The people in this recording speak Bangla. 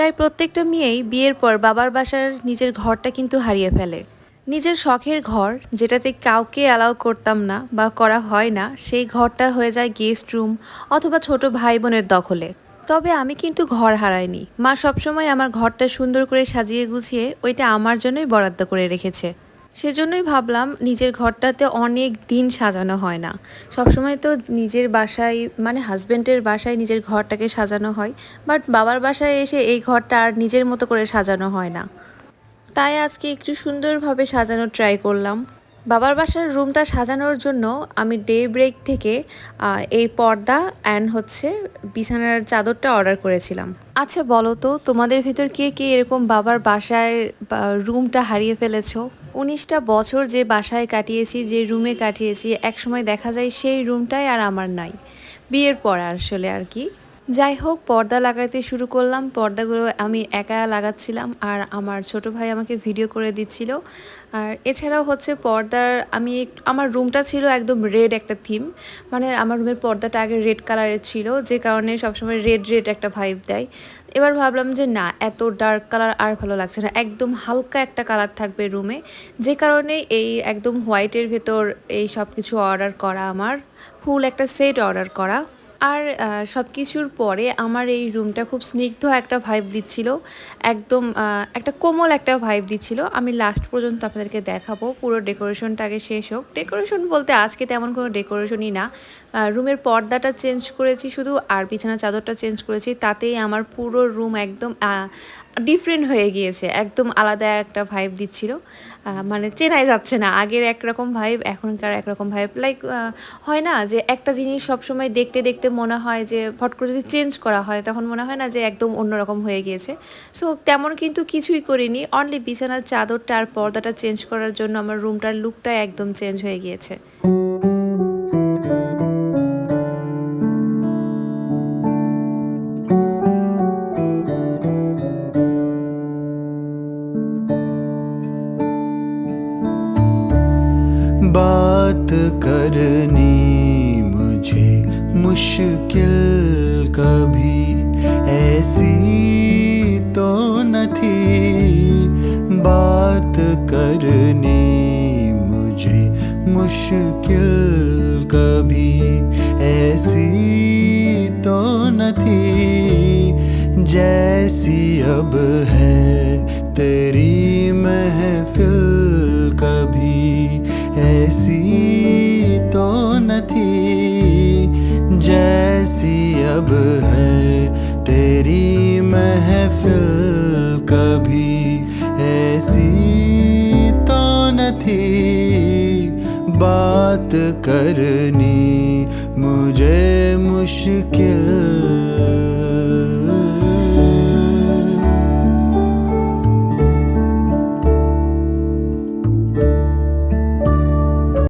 প্রায় প্রত্যেকটা মেয়েই বিয়ের পর বাবার বাসার নিজের ঘরটা কিন্তু হারিয়ে ফেলে। নিজের শখের ঘর, যেটাতে কাউকে অ্যালাউ করতাম না বা করা হয় না, সেই ঘরটা হয়ে যায় গেস্ট রুম অথবা ছোট ভাই বোনের দখলে। তবে আমি কিন্তু ঘর হারাইনি। মা সবসময় আমার ঘরটা সুন্দর করে সাজিয়ে গুছিয়ে ওইটা আমার জন্যই বরাদ্দ করে রেখেছে। সেজন্যই ভাবলাম নিজের ঘরটাতে অনেক দিন সাজানো হয় না। সবসময় তো নিজের বাসায় মানে হাজব্যান্ডের বাসায় নিজের ঘরটাকে সাজানো হয় বাট বাবার বাসায় এসে এই ঘরটা আর নিজের মতো করে সাজানো হয় না। তাই আজকে একটু সুন্দরভাবে সাজানোর ট্রাই করলাম। বাবার বাসার রুমটা সাজানোর জন্য আমি ডে ব্রেক থেকে এই পর্দা অ্যান্ড হচ্ছে বিছানার চাদরটা অর্ডার করেছিলাম। আচ্ছা বলো তো, তোমাদের ভিতর কে কে এরকম বাবার বাসায় রুমটা হারিয়ে ফেলেছো? উনিশটা বছর যে বাসায় কাটিয়েছি, যে রুমে কাটিয়েছি, একসময় দেখা যায় সেই রুমটাই আর আমার নাই। বিয়ের পর আসলে আর কি। যাই হোক পর্দা লাগাতে শুরু করলাম। পর্দাগুলো আমি একা লাগাচ্ছিলাম আর আমার ছোট ভাই আমাকে ভিডিও করে দিচ্ছিল। আর এছাড়াও হচ্ছে পর্দার, আমি আমার রুমটা ছিল একদম রেড একটা থিম। মানে আমার রুমের পর্দাটা আগে রেড কালারের ছিল, যে কারণে সবসময় রেড রেড একটা ভাইব দেয়। এবার ভাবলাম যে না, এত ডার্ক কালার আর ভালো লাগছে না। একদম হালকা একটা কালার থাকবে রুমে, যে কারণে এই একদম হোয়াইটের ভেতর এই সব কিছু অর্ডার করা আমার। ফুল একটা সেট অর্ডার করা। আর সব কিছুর পরে আমার এই রুমটা খুব স্নিগ্ধ একটা ভাইব দিচ্ছিল। একদম একটা কোমল একটা ভাইব দিচ্ছিল। আমি লাস্ট পর্যন্ত আপনাদেরকে দেখাবো। পুরো ডেকোরেশনটা আগে শেষ হোক। ডেকোরেশন বলতে আজকে তেমন কোনো ডেকোরেশনই না। রুমের পর্দাটা চেঞ্জ করেছি। শুধু আর বিছানা চাদরটা চেঞ্জ করেছি। তাতেই আমার পুরো রুম একদম ডিফারেন্ট হয়ে গিয়েছে, একদম আলাদা একটা ভাইব দিচ্ছিল। মানে চেনাই যাচ্ছে না, আগের একরকম ভাইব এখনকার একরকম ভাইব লাইক হয় না যে একটা জিনিস সবসময় দেখতে দেখতে মনে হয় যে ফট করে যদি চেঞ্জ করা হয়, তখন মনে হয় না যে একদম অন্যরকম হয়ে গিয়েছে। সো তেমন কিন্তু কিছুই করিনি অনলি বিছানার চাদরটা আর পর্দাটা চেঞ্জ করার জন্য আমার রুমটার লুকটা একদম চেঞ্জ হয়ে গিয়েছে। بات کرنی مجھے مشکل کبھی۔ ایسی تو نہ تھی بات کرنی مجھے مشکل کبھی۔ ایسی تو نہ تھی جیسی اب ہے تیری محفل کبھی۔ ऐसी तो न थी जैसी अब है। तेरी महफिल कभी ऐसी तो न थी। बात करनी मुझे मुश्किल